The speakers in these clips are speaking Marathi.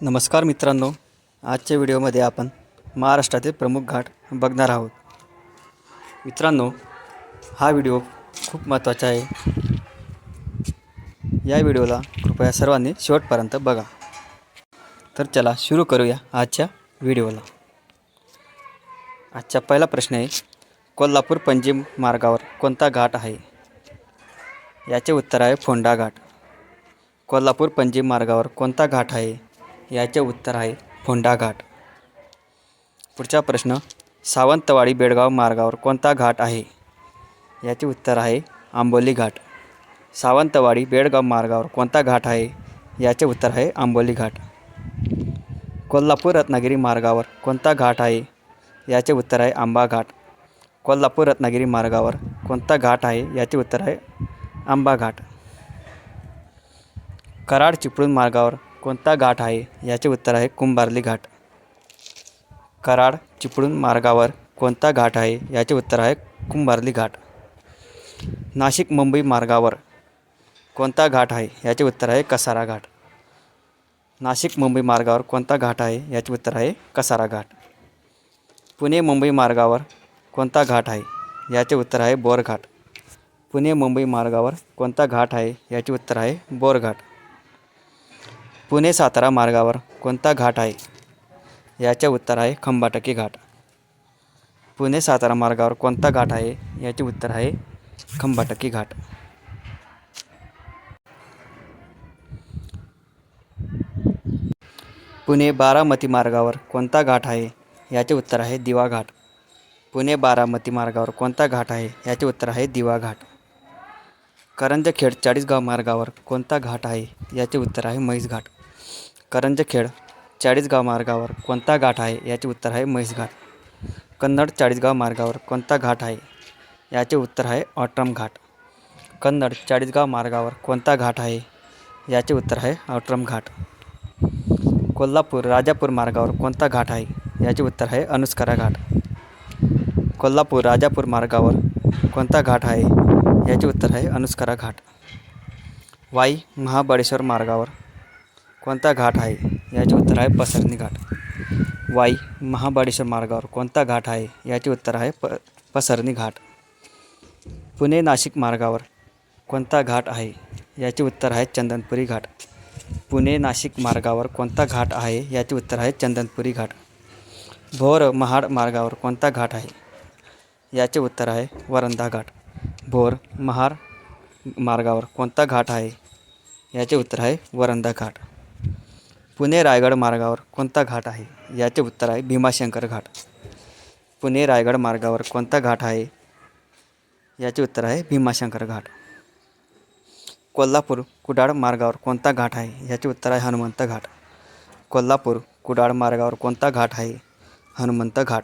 नमस्कार मित्रांनो आजच्या व्हिडिओमध्ये आपण महाराष्ट्रातील प्रमुख घाट बघणार आहोत. मित्रांनो हा व्हिडिओ खूप महत्त्वाचा आहे. या व्हिडिओला कृपया सर्वांनी शेवटपर्यंत बघा. तर चला सुरू करूया आजच्या व्हिडिओला. आजचा पहिला प्रश्न आहे कोल्हापूर पणजी मार्गावर कोणता घाट आहे? याचे उत्तर आहे फोंडा घाट. कोल्हापूर पणजी मार्गावर कोणता घाट आहे? याचे उत्तर आहे फोंडा घाट पुढचा प्रश्न सावंतवाडी बेळगाव मार्गावर कोणता घाट आहे? याचे उत्तर आहे आंबोली घाट. सावंतवाडी बेळगाव मार्गावर कोणता घाट आहे? याचे उत्तर आहे आंबोली घाट. कोल्हापूर रत्नागिरी मार्गावर कोणता घाट आहे? याचे उत्तर आहे आंबा घाट. कोल्हापूर रत्नागिरी मार्गावर कोणता घाट आहे? याचे उत्तर आहे आंबा घाट. कराड चिपळूण मार्गावर कोणता घाट आहे? याचे उत्तर आहे कुंभार्ली घाट. कराड चिपळूण मार्गावर कोणता घाट आहे? याचे उत्तर आहे कुंभार्ली घाट. नाशिक मुंबई मार्गावर कोणता घाट आहे? याचे उत्तर आहे कसारा घाट. नाशिक मुंबई मार्गावर कोणता घाट आहे? याचे उत्तर आहे कसारा घाट. पुणे मुंबई मार्गावर कोणता घाट आहे? याचे उत्तर आहे बोरघाट. पुणे मुंबई मार्गावर कोणता घाट आहे? याचे उत्तर आहे बोरघाट. पुणे सातारा मार्गावर कोणता घाट आहे? याचे उत्तर आहे खंबाटकी घाट. पुणे सातारा मार्गावर कोणता घाट आहे? याचे उत्तर आहे खंबाटकी घाट. पुणे बारामती मार्गावर कोणता घाट आहे? याचे उत्तर आहे दिवा घाट. पुणे बारामती मार्गावर कोणता घाट आहे? याचे उत्तर आहे दिवा घाट. करंजखेड चाळीसगाव मार्गावर कोणता घाट आहे? याचे उत्तर आहे म्हैस घाट. करंजखेड चाळीसगाव मार्गावर कोणता घाट आहे याचे उत्तर आहे म्हैस घाट. कन्नड चाळीसगाव मार्गावर कोणता घाट आहे याचे उत्तर आहे ऑट्रम घाट. कन्नड चाळीसगाव मार्गावर कोणता घाट आहे याचे उत्तर आहे ऑट्रम घाट. कोल्हापूर राजापूर मार्गावर कोणता घाट आहे याचे उत्तर आहे अनुस्कारा घाट. कोल्हापूर राजापूर मार्गावर कोणता घाट आहे याचे उत्तर आहे अनुस्कारा घाट. वाई महाबळेश्वर मार्गावर कोणता घाट आहे? याचे उत्तर आहे पसरणी घाट. वाई महाबळेश्वर मार्गावर कोणता घाट आहे? याचे उत्तर आहे प पसरणी घाट. पुणे नाशिक मार्गावर कोणता घाट आहे? याचे उत्तर आहे चंदनपुरी घाट. पुणे नाशिक मार्गावर कोणता घाट आहे? याचे उत्तर आहे चंदनपुरी घाट. भोर महाड मार्गावर कोणता घाट आहे? याचे उत्तर आहे वरंधा घाट. भोर महाड मार्गावर कोणता घाट आहे? याचे उत्तर आहे वरंधा घाट. पुणे रायगड मार्गावर कोणता घाट आहे? याचे उत्तर आहे भीमाशंकर घाट. पुणे रायगड मार्गावर कोणता घाट आहे? याचे उत्तर आहे भीमाशंकर घाट. कोल्हापूर कुडाळ मार्गावर कोणता घाट आहे? याचे उत्तर आहे हनुमंत घाट. कोल्हापूर कुडाळ मार्गावर कोणता घाट आहे? हनुमंत घाट.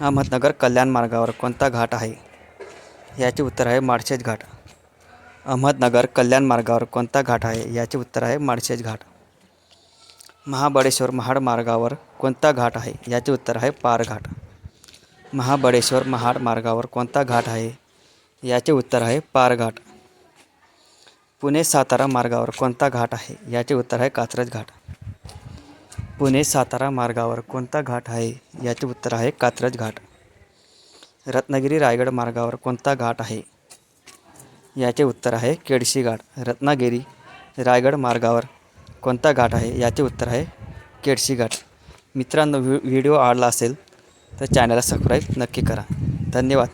अहमदनगर कल्याण मार्गावर कोणता घाट आहे? याचे उत्तर आहे माळशेज घाट. अहमदनगर कल्याण मार्गावर कोणता घाट आहे? याचे उत्तर आहे माळशेज घाट. महाबळेश्वर महाड मार्गावर कोणता घाट आहे? याचे उत्तर आहे पारघाट महाबळेश्वर महाड मार्गावर कोणता घाट आहे? याचे उत्तर आहे पारघाट पुणे सातारा मार्गावर कोणता घाट आहे? याचे उत्तर आहे कात्रज घाट. पुणे सातारा मार्गावर कोणता घाट आहे? याचे उत्तर आहे कात्रज घाट. रत्नागिरी रायगड मार्गावर कोणता घाट आहे? याचे उत्तर आहे केडशी घाट. रत्नागिरी रायगड मार्गावर कोणता घाट आहे याचे उत्तर आहे केडशी घाट. मित्रांनो व्हि व्हिडिओ आवडला असेल तर चॅनलला सबस्क्राईब नक्की करा. धन्यवाद.